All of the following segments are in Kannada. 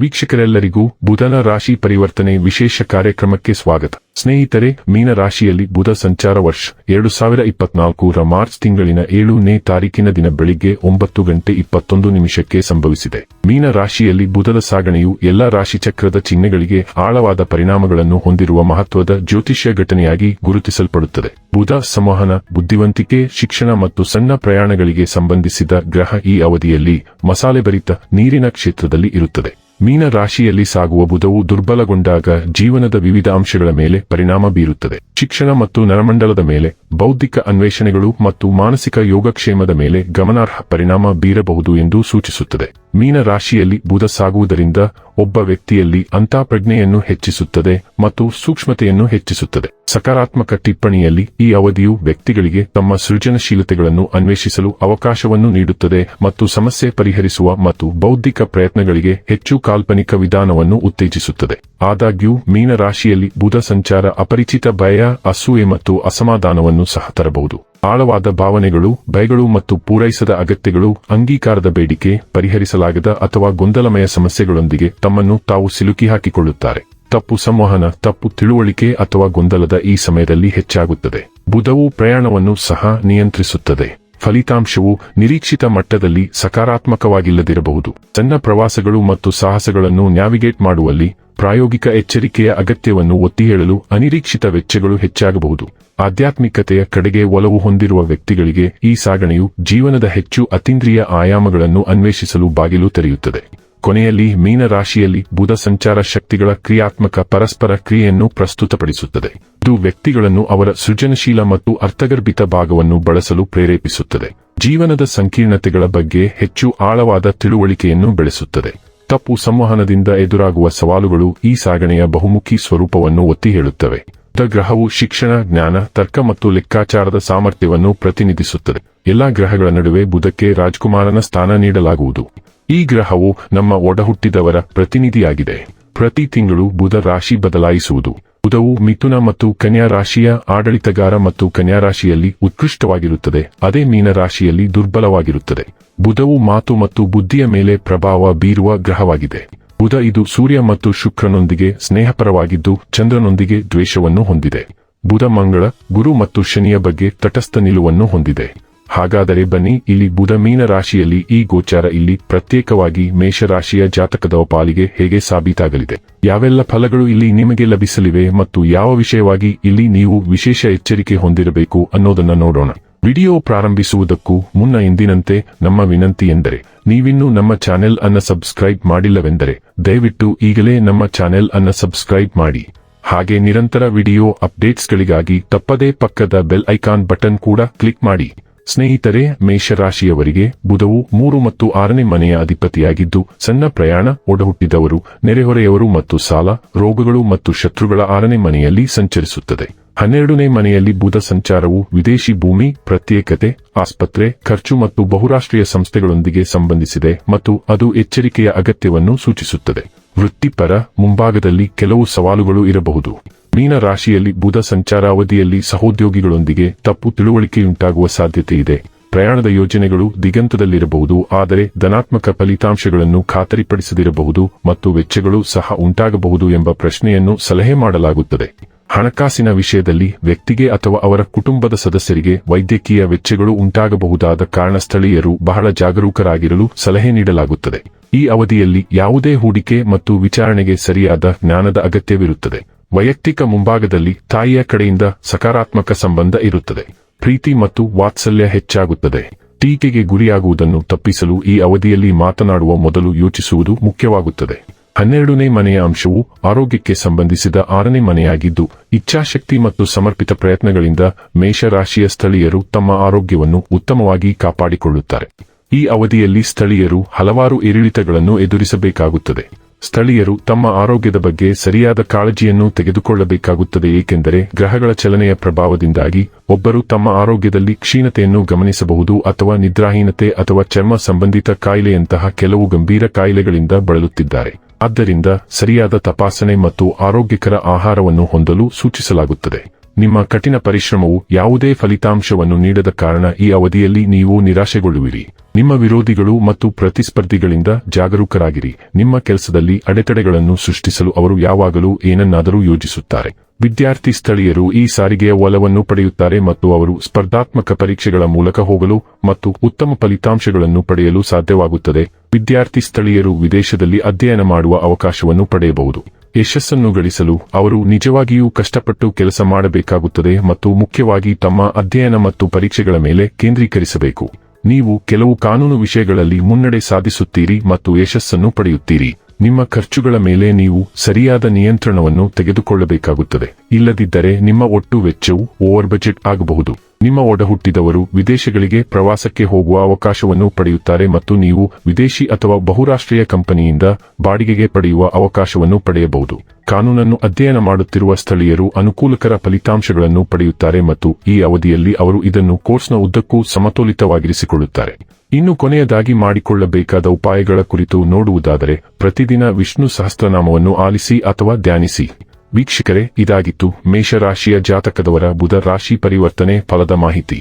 ವೀಕ್ಷಕರೆಲ್ಲರಿಗೂ ಬುಧನ ರಾಶಿ ಪರಿವರ್ತನೆ ವಿಶೇಷ ಕಾರ್ಯಕ್ರಮಕ್ಕೆ ಸ್ವಾಗತ. ಸ್ನೇಹಿತರೆ, ಮೀನ ರಾಶಿಯಲ್ಲಿ ಬುಧ ಸಂಚಾರ ವರ್ಷ ಎರಡು ಸಾವಿರ ಇಪ್ಪತ್ನಾಲ್ಕರ ಮಾರ್ಚ್ ತಿಂಗಳಿನ ಏಳನೇ ತಾರೀಕಿನ ದಿನ ಬೆಳಿಗ್ಗೆ ಒಂಬತ್ತು ಗಂಟೆ ಇಪ್ಪತ್ತೊಂದು ನಿಮಿಷಕ್ಕೆ ಸಂಭವಿಸಿದೆ. ಮೀನ ರಾಶಿಯಲ್ಲಿ ಬುಧದ ಸಾಗಣೆಯು ಎಲ್ಲಾ ರಾಶಿಚಕ್ರದ ಚಿಹ್ನೆಗಳಿಗೆ ಆಳವಾದ ಪರಿಣಾಮಗಳನ್ನು ಹೊಂದಿರುವ ಮಹತ್ವದ ಜ್ಯೋತಿಷ್ಯ ಘಟನೆಯಾಗಿ ಗುರುತಿಸಲ್ಪಡುತ್ತದೆ. ಬುಧ ಸಂವಹನ, ಬುದ್ಧಿವಂತಿಕೆ, ಶಿಕ್ಷಣ ಮತ್ತು ಸಣ್ಣ ಪ್ರಯಾಣಗಳಿಗೆ ಸಂಬಂಧಿಸಿದ ಗ್ರಹ ಈ ಅವಧಿಯಲ್ಲಿ ಮಸಾಲೆಭರಿತ ನೀರಿನ ಕ್ಷೇತ್ರದಲ್ಲಿ ಇರುತ್ತದೆ. ಮೀನ ರಾಶಿಯಲ್ಲಿ ಸಾಗುವ ಬುಧವು ದುರ್ಬಲಗೊಂಡಾಗ ಜೀವನದ ವಿವಿಧ ಅಂಶಗಳ ಮೇಲೆ ಪರಿಣಾಮ ಬೀರುತ್ತದೆ. ಶಿಕ್ಷಣ ಮತ್ತು ನರಮಂಡಲದ ಮೇಲೆ, ಬೌದ್ಧಿಕ ಅನ್ವೇಷಣೆಗಳು ಮತ್ತು ಮಾನಸಿಕ ಯೋಗಕ್ಷೇಮದ ಮೇಲೆ ಗಮನಾರ್ಹ ಪರಿಣಾಮ ಬೀರಬಹುದು ಎಂದು ಸೂಚಿಸುತ್ತದೆ. ಮೀನ ರಾಶಿಯಲ್ಲಿ ಬುಧ ಸಾಗುವುದರಿಂದ ಒಬ್ಬ ವ್ಯಕ್ತಿಯಲ್ಲಿ ಪ್ರಜ್ಞೆಯನ್ನು ಹೆಚ್ಚಿಸುತ್ತದೆ ಮತ್ತು ಸೂಕ್ಷ್ಮತೆಯನ್ನು ಹೆಚ್ಚಿಸುತ್ತದೆ. ಸಕಾರಾತ್ಮಕ ಟಿಪ್ಪಣಿಯಲ್ಲಿ ಈ ಅವಧಿಯು ವ್ಯಕ್ತಿಗಳಿಗೆ ತಮ್ಮ ಸೃಜನಶೀಲತೆಗಳನ್ನು ಅನ್ವೇಷಿಸಲು ಅವಕಾಶವನ್ನು ನೀಡುತ್ತದೆ ಮತ್ತು ಸಮಸ್ಯೆ ಪರಿಹರಿಸುವ ಮತ್ತು ಬೌದ್ಧಿಕ ಪ್ರಯತ್ನಗಳಿಗೆ ಹೆಚ್ಚು ಕಾಲ್ಪನಿಕ ವಿಧಾನವನ್ನು ಉತ್ತೇಜಿಸುತ್ತದೆ. ಆದಾಗ್ಯೂ, ಮೀನ ರಾಶಿಯಲ್ಲಿ ಬುಧ ಸಂಚಾರ ಅಪರಿಚಿತ ಭಯ ಅಸೂಯೆ ಮತ್ತು ಅಸಮಾಧಾನವನ್ನು ಸಹ ತರಬಹುದು. ಆಳವಾದ ಭಾವನೆಗಳು, ಭಯಗಳು ಮತ್ತು ಪೂರೈಸದ ಅಗತ್ಯಗಳು, ಅಂಗೀಕಾರದ ಬೇಡಿಕೆ, ಪರಿಹರಿಸಲಾಗದ ಅಥವಾ ಗೊಂದಲಮಯ ಸಮಸ್ಯೆಗಳೊಂದಿಗೆ ತಮ್ಮನ್ನು ತಾವು ಸಿಲುಕಿ ಹಾಕಿಕೊಳ್ಳುತ್ತಾರೆ. ತಪ್ಪು ಸಂವಹನ, ತಪ್ಪು ತಿಳುವಳಿಕೆ ಅಥವಾ ಗೊಂದಲದ ಈ ಸಮಯದಲ್ಲಿ ಹೆಚ್ಚಾಗುತ್ತದೆ. ಬುಧವು ಪ್ರಯಾಣವನ್ನು ಸಹ ನಿಯಂತ್ರಿಸುತ್ತದೆ. ಫಲಿತಾಂಶವು ನಿರೀಕ್ಷಿತ ಮಟ್ಟದಲ್ಲಿ ಸಕಾರಾತ್ಮಕವಾಗಿಲ್ಲದಿರಬಹುದು. ಸಣ್ಣ ಪ್ರವಾಸಗಳು ಮತ್ತು ಸಾಹಸಗಳನ್ನು ನ್ಯಾವಿಗೇಟ್ ಮಾಡುವಲ್ಲಿ ಪ್ರಾಯೋಗಿಕ ಎಚ್ಚರಿಕೆಯ ಅಗತ್ಯವನ್ನು ಒತ್ತಿ ಹೇಳಲು ಅನಿರೀಕ್ಷಿತ ವೆಚ್ಚಗಳು ಹೆಚ್ಚಾಗಬಹುದು. ಆಧ್ಯಾತ್ಮಿಕತೆಯ ಕಡೆಗೆ ಒಲವು ಹೊಂದಿರುವ ವ್ಯಕ್ತಿಗಳಿಗೆ ಈ ಸಾಗಣೆಯು ಜೀವನದ ಹೆಚ್ಚು ಅತೀಂದ್ರಿಯ ಆಯಾಮಗಳನ್ನು ಅನ್ವೇಷಿಸಲು ಬಾಗಿಲು ತೆರೆಯುತ್ತದೆ. ಕೊನೆಯಲ್ಲಿ ಮೀನ ರಾಶಿಯಲ್ಲಿ ಬುಧ ಸಂಚಾರ ಶಕ್ತಿಗಳ ಕ್ರಿಯಾತ್ಮಕ ಪರಸ್ಪರ ಕ್ರಿಯೆಯನ್ನು ಪ್ರಸ್ತುತಪಡಿಸುತ್ತದೆ. ಇದು ವ್ಯಕ್ತಿಗಳನ್ನು ಅವರ ಸೃಜನಶೀಲ ಮತ್ತು ಅರ್ಥಗರ್ಭಿತ ಭಾಗವನ್ನು ಬಳಸಲು ಪ್ರೇರೇಪಿಸುತ್ತದೆ. ಜೀವನದ ಸಂಕೀರ್ಣತೆಗಳ ಬಗ್ಗೆ ಹೆಚ್ಚು ಆಳವಾದ ತಿಳುವಳಿಕೆಯನ್ನು ಬೆಳೆಸುತ್ತದೆ. ತಪ್ಪು ಸಂವಹನದಿಂದ ಎದುರಾಗುವ ಸವಾಲುಗಳು ಈ ಸಾಗಣೆಯ ಬಹುಮುಖಿ ಸ್ವರೂಪವನ್ನು ಒತ್ತಿ ಹೇಳುತ್ತವೆ. ದ ಗ್ರಹವು ಶಿಕ್ಷಣ, ಜ್ಞಾನ, ತರ್ಕ ಮತ್ತು ಲೆಕ್ಕಾಚಾರದ ಸಾಮರ್ಥ್ಯವನ್ನು ಪ್ರತಿನಿಧಿಸುತ್ತದೆ. ಎಲ್ಲಾ ಗ್ರಹಗಳ ನಡುವೆ ಬುಧಕ್ಕೆ ರಾಜ್ಕುಮಾರನ ಸ್ಥಾನ ನೀಡಲಾಗುವುದು. ಈ ಗ್ರಹವು ನಮ್ಮ ಒಡಹುಟ್ಟಿದವರ ಪ್ರತಿನಿಧಿಯಾಗಿದೆ. ಪ್ರತಿ ತಿಂಗಳು ಬುಧ ರಾಶಿ ಬದಲಾಯಿಸುವುದು. ಬುಧವು ಮಿಥುನ ಮತ್ತು ಕನ್ಯಾ ರಾಶಿಯ ಆಡಳಿತಗಾರ ಮತ್ತು ಕನ್ಯಾ ರಾಶಿಯಲ್ಲಿ ಉತ್ಕೃಷ್ಟವಾಗಿರುತ್ತದೆ. ಅದೇ ಮೀನ ರಾಶಿಯಲ್ಲಿ ದುರ್ಬಲವಾಗಿರುತ್ತದೆ. ಬುಧವು ಮಾತು ಮತ್ತು ಬುದ್ಧಿಯ ಮೇಲೆ ಪ್ರಭಾವ ಬೀರುವ ಗ್ರಹವಾಗಿದೆ. ಬುಧ ಇದು ಸೂರ್ಯ ಮತ್ತು ಶುಕ್ರನೊಂದಿಗೆ ಸ್ನೇಹಪರವಾಗಿದ್ದು ಚಂದ್ರನೊಂದಿಗೆ ದ್ವೇಷವನ್ನು ಹೊಂದಿದೆ. ಬುಧ ಮಂಗಳ, ಗುರು ಮತ್ತು ಶನಿಯ ಬಗ್ಗೆ ತಟಸ್ಥ ನಿಲುವನ್ನು ಹೊಂದಿದೆ. ಹಾಗಾದರೆ ಬನ್ನಿ, ಇಲ್ಲಿ ಬುಧ ಮೀನ ರಾಶಿಯಲ್ಲಿ ಈ ಗೋಚಾರ ಇಲ್ಲಿ ಪ್ರತ್ಯೇಕವಾಗಿ ಮೇಷರಾಶಿಯ ಜಾತಕದ ಪಾಲಿಗೆ ಹೇಗೆ ಸಾಬೀತಾಗಲಿದೆ? ಯಾವೆಲ್ಲ ಫಲಗಳು ಇಲ್ಲಿ ನಿಮಗೆ ಲಭಿಸಲಿವೆ ಮತ್ತು ಯಾವ ವಿಷಯವಾಗಿ ಇಲ್ಲಿ ನೀವು ವಿಶೇಷ ಎಚ್ಚರಿಕೆ ಹೊಂದಿರಬೇಕು ಅನ್ನೋದನ್ನ ನೋಡೋಣ. ವಿಡಿಯೋ ಪ್ರಾರಂಭಿಸುವುದಕ್ಕೂ ಮುನ್ನ ಎಂದಿನಂತೆ ನಮ್ಮ ವಿನಂತಿ ಎಂದರೆ, ನೀವಿನ್ನೂ ನಮ್ಮ ಚಾನೆಲ್ ಅನ್ನ ಸಬ್ಸ್ಕ್ರೈಬ್ ಮಾಡಿಲ್ಲವೆಂದರೆ, ದಯವಿಟ್ಟು ಈಗಲೇ ನಮ್ಮ ಚಾನೆಲ್ ಅನ್ನ ಸಬ್ಸ್ಕ್ರೈಬ್ ಮಾಡಿ. ಹಾಗೆ ನಿರಂತರ ವಿಡಿಯೋ ಅಪ್ಡೇಟ್ಸ್ಗಳಿಗಾಗಿ ತಪ್ಪದೇ ಪಕ್ಕದ ಬೆಲ್ ಐಕಾನ್ ಬಟನ್ ಕೂಡ ಕ್ಲಿಕ್ ಮಾಡಿ. ಸ್ನೇಹಿತರೆ, ಮೇಷರಾಶಿಯವರಿಗೆ ಬುಧವು ಮೂರು ಮತ್ತು ಆರನೇ ಮನೆಯ ಅಧಿಪತಿಯಾಗಿದ್ದು, ಸಣ್ಣ ಪ್ರಯಾಣ ಒಡಹುಟ್ಟಿದವರು, ನೆರೆಹೊರೆಯವರು ಮತ್ತು ಸಾಲ, ರೋಗಗಳು ಮತ್ತು ಶತ್ರುಗಳ ಆರನೇ ಮನೆಯಲ್ಲಿ ಸಂಚರಿಸುತ್ತದೆ. ಹನ್ನೆರಡನೇ ಮನೆಯಲ್ಲಿ ಬುಧ ಸಂಚಾರವು ವಿದೇಶಿ ಭೂಮಿ, ಪ್ರತ್ಯೇಕತೆ, ಆಸ್ಪತ್ರೆ, ಖರ್ಚು ಮತ್ತು ಬಹುರಾಷ್ಟ್ರೀಯ ಸಂಸ್ಥೆಗಳೊಂದಿಗೆ ಸಂಬಂಧಿಸಿದೆ ಮತ್ತು ಅದು ಎಚ್ಚರಿಕೆಯ ಅಗತ್ಯವನ್ನು ಸೂಚಿಸುತ್ತದೆ. ವೃತ್ತಿಪರ ಮುಂಭಾಗದಲ್ಲಿ ಕೆಲವು ಸವಾಲುಗಳು ಇರಬಹುದು. ಮೀನ ರಾಶಿಯಲ್ಲಿ ಬುಧ ಸಂಚಾರ ಅವಧಿಯಲ್ಲಿ ಸಹೋದ್ಯೋಗಿಗಳೊಂದಿಗೆ ತಪ್ಪು ತಿಳುವಳಿಕೆಯುಂಟಾಗುವ ಸಾಧ್ಯತೆ ಇದೆ ಪ್ರಯಾಣದ ಯೋಜನೆಗಳು ದಿಗಂತದಲ್ಲಿರಬಹುದು, ಆದರೆ ಧನಾತ್ಮಕ ಫಲಿತಾಂಶಗಳನ್ನು ಖಾತರಿಪಡಿಸದಿರಬಹುದು ಮತ್ತು ವೆಚ್ಚಗಳು ಸಹ ಉಂಟಾಗಬಹುದು ಎಂಬ ಪ್ರಶ್ನೆಯನ್ನು ಸಲಹೆ ಮಾಡಲಾಗುತ್ತದೆ. ಹಣಕಾಸಿನ ವಿಷಯದಲ್ಲಿ ವ್ಯಕ್ತಿಗೆ ಅಥವಾ ಅವರ ಕುಟುಂಬದ ಸದಸ್ಯರಿಗೆ ವೈದ್ಯಕೀಯ ವೆಚ್ಚಗಳು ಉಂಟಾಗಬಹುದಾದ ಕಾರಣ ಸ್ಥಳೀಯರು ಬಹಳ ಜಾಗರೂಕರಾಗಿರಲು ಸಲಹೆ ನೀಡಲಾಗುತ್ತದೆ. ಈ ಅವಧಿಯಲ್ಲಿ ಯಾವುದೇ ಹೂಡಿಕೆ ಮತ್ತು ವಿಚಾರಣೆಗೆ ಸರಿಯಾದ ಜ್ಞಾನದ ಅಗತ್ಯವಿರುತ್ತದೆ. ವೈಯಕ್ತಿಕ ಮುಂಭಾಗದಲ್ಲಿ ತಾಯಿಯ ಕಡೆಯಿಂದ ಸಕಾರಾತ್ಮಕ ಸಂಬಂಧ ಇರುತ್ತದೆ. ಪ್ರೀತಿ ಮತ್ತು ವಾತ್ಸಲ್ಯ ಹೆಚ್ಚಾಗುತ್ತದೆ. ಟೀಕೆಗೆ ಗುರಿಯಾಗುವುದನ್ನು ತಪ್ಪಿಸಲು ಈ ಅವಧಿಯಲ್ಲಿ ಮಾತನಾಡುವ ಮೊದಲು ಯೋಚಿಸುವುದು ಮುಖ್ಯವಾಗುತ್ತದೆ. ಹನ್ನೆರಡನೇ ಮನೆಯ ಅಂಶವು ಆರೋಗ್ಯಕ್ಕೆ ಸಂಬಂಧಿಸಿದ ಆರನೇ ಮನೆಯಾಗಿದ್ದು, ಇಚ್ಛಾಶಕ್ತಿ ಮತ್ತು ಸಮರ್ಪಿತ ಪ್ರಯತ್ನಗಳಿಂದ ಮೇಷರಾಶಿಯ ಸ್ಥಳೀಯರು ತಮ್ಮ ಆರೋಗ್ಯವನ್ನು ಉತ್ತಮವಾಗಿ ಕಾಪಾಡಿಕೊಳ್ಳುತ್ತಾರೆ. ಈ ಅವಧಿಯಲ್ಲಿ ಸ್ಥಳೀಯರು ಹಲವಾರು ಏರಿಳಿತಗಳನ್ನು ಎದುರಿಸಬೇಕಾಗುತ್ತದೆ. ಸ್ಥಳೀಯರು ತಮ್ಮ ಆರೋಗ್ಯದ ಬಗ್ಗೆ ಸರಿಯಾದ ಕಾಳಜಿಯನ್ನು ತೆಗೆದುಕೊಳ್ಳಬೇಕಾಗುತ್ತದೆ, ಏಕೆಂದರೆ ಗ್ರಹಗಳ ಚಲನೆಯ ಪ್ರಭಾವದಿಂದಾಗಿ ಒಬ್ಬರು ತಮ್ಮ ಆರೋಗ್ಯದಲ್ಲಿ ಕ್ಷೀಣತೆಯನ್ನು ಗಮನಿಸಬಹುದು ಅಥವಾ ನಿದ್ರಾಹೀನತೆ ಅಥವಾ ಚರ್ಮ ಸಂಬಂಧಿತ ಕಾಯಿಲೆಯಂತಹ ಕೆಲವು ಗಂಭೀರ ಕಾಯಿಲೆಗಳಿಂದ ಬಳಲುತ್ತಿದ್ದಾರೆ. ಆದ್ದರಿಂದ ಸರಿಯಾದ ತಪಾಸಣೆ ಮತ್ತು ಆರೋಗ್ಯಕರ ಆಹಾರವನ್ನು ಹೊಂದಲು ಸೂಚಿಸಲಾಗುತ್ತದೆ. ನಿಮ್ಮ ಕಠಿಣ ಪರಿಶ್ರಮವು ಯಾವುದೇ ಫಲಿತಾಂಶವನ್ನು ನೀಡದ ಕಾರಣ ಈ ಅವಧಿಯಲ್ಲಿ ನೀವು ನಿರಾಶೆಗೊಳ್ಳುವಿರಿ. ನಿಮ್ಮ ವಿರೋಧಿಗಳು ಮತ್ತು ಪ್ರತಿಸ್ಪರ್ಧಿಗಳಿಂದ ಜಾಗರೂಕರಾಗಿರಿ. ನಿಮ್ಮ ಕೆಲಸದಲ್ಲಿ ಅಡೆತಡೆಗಳನ್ನು ಸೃಷ್ಟಿಸಲು ಅವರು ಯಾವಾಗಲೂ ಏನನ್ನಾದರೂ ಯೋಜಿಸುತ್ತಾರೆ. ವಿದ್ಯಾರ್ಥಿ ಸ್ಥಳೀಯರು ಈ ಸಾರಿಗೆಯ ಒಲವನ್ನು ಪಡೆಯುತ್ತಾರೆ ಮತ್ತು ಅವರು ಸ್ಪರ್ಧಾತ್ಮಕ ಪರೀಕ್ಷೆಗಳ ಮೂಲಕ ಹೋಗಲು ಮತ್ತು ಉತ್ತಮ ಫಲಿತಾಂಶಗಳನ್ನು ಪಡೆಯಲು ಸಾಧ್ಯವಾಗುತ್ತದೆ. ವಿದ್ಯಾರ್ಥಿ ಸ್ಥಳೀಯರು ವಿದೇಶದಲ್ಲಿ ಅಧ್ಯಯನ ಮಾಡುವ ಅವಕಾಶವನ್ನು ಪಡೆಯಬಹುದು. ಯಶಸ್ಸನ್ನು ಗಳಿಸಲು ಅವರು ನಿಜವಾಗಿಯೂ ಕಷ್ಟಪಟ್ಟು ಕೆಲಸ ಮಾಡಬೇಕಾಗುತ್ತದೆ ಮತ್ತು ಮುಖ್ಯವಾಗಿ ತಮ್ಮ ಅಧ್ಯಯನ ಮತ್ತು ಪರೀಕ್ಷೆಗಳ ಮೇಲೆ ಕೇಂದ್ರೀಕರಿಸಬೇಕು. ನೀವು ಕೆಲವು ಕಾನೂನು ವಿಷಯಗಳಲ್ಲಿ ಮುನ್ನಡೆ ಸಾಧಿಸುತ್ತೀರಿ ಮತ್ತು ಯಶಸ್ಸನ್ನು ಪಡೆಯುತ್ತೀರಿ. ನಿಮ್ಮ ಖರ್ಚುಗಳ ಮೇಲೆ ನೀವು ಸರಿಯಾದ ನಿಯಂತ್ರಣವನ್ನು ತೆಗೆದುಕೊಳ್ಳಬೇಕಾಗುತ್ತದೆ. ಇಲ್ಲದಿದ್ದರೆ ನಿಮ್ಮ ಒಟ್ಟು ವೆಚ್ಚವು ಓವರ್ ಬಜೆಟ್ ಆಗಬಹುದು. ನಿಮ್ಮ ಒಡಹುಟ್ಟಿದವರು ವಿದೇಶಗಳಿಗೆ ಪ್ರವಾಸಕ್ಕೆ ಹೋಗುವ ಅವಕಾಶವನ್ನು ಪಡೆಯುತ್ತಾರೆ ಮತ್ತು ನೀವು ವಿದೇಶಿ ಅಥವಾ ಬಹುರಾಷ್ಟ್ರೀಯ ಕಂಪನಿಯಿಂದ ಬಾಡಿಗೆಗೆ ಪಡೆಯುವ ಅವಕಾಶವನ್ನು ಪಡೆಯಬಹುದು. ಕಾನೂನನ್ನು ಅಧ್ಯಯನ ಮಾಡುತ್ತಿರುವ ಸ್ಥಳೀಯರು ಅನುಕೂಲಕರ ಫಲಿತಾಂಶಗಳನ್ನು ಪಡೆಯುತ್ತಾರೆ ಮತ್ತು ಈ ಅವಧಿಯಲ್ಲಿ ಅವರು ಇದನ್ನು ಕೋರ್ಸ್ನ ಉದ್ದಕ್ಕೂ ಸಮತೋಲಿತವಾಗಿರಿಸಿಕೊಳ್ಳುತ್ತಾರೆ. ಇನ್ನು ಕೊನೆಯದಾಗಿ ಮಾಡಿಕೊಳ್ಳಬೇಕಾದ ಉಪಾಯಗಳ ಕುರಿತು ನೋಡುವುದಾದರೆ, ಪ್ರತಿದಿನ ವಿಷ್ಣು ಸಹಸ್ರನಾಮವನ್ನು ಆಲಿಸಿ ಅಥವಾ ಧ್ಯಾನಿಸಿ. ವೀಕ್ಷಕರೇ, ಇದಾಗಿತ್ತು ಮೇಷರಾಶಿಯ ಜಾತಕದವರ ಬುಧ ರಾಶಿ ಪರಿವರ್ತನೆ ಫಲದ ಮಾಹಿತಿ.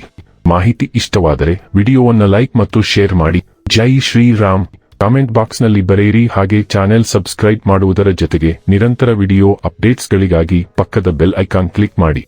ಮಾಹಿತಿ ಇಷ್ಟವಾದರೆ ವಿಡಿಯೋವನ್ನು ಲೈಕ್ ಮತ್ತು ಶೇರ್ ಮಾಡಿ. ಜೈ ಶ್ರೀರಾಮ್. ಕಾಮೆಂಟ್ ಬಾಕ್ಸ್ನಲ್ಲಿ ಬರೆಯಿರಿ. ಹಾಗೆ ಚಾನೆಲ್ ಸಬ್ಸ್ಕ್ರೈಬ್ ಮಾಡುವುದರ ಜೊತೆಗೆ ನಿರಂತರ ವಿಡಿಯೋ ಅಪ್ಡೇಟ್ಸ್ಗಳಿಗಾಗಿ ಪಕ್ಕದ ಬೆಲ್ ಐಕಾನ್ ಕ್ಲಿಕ್ ಮಾಡಿ.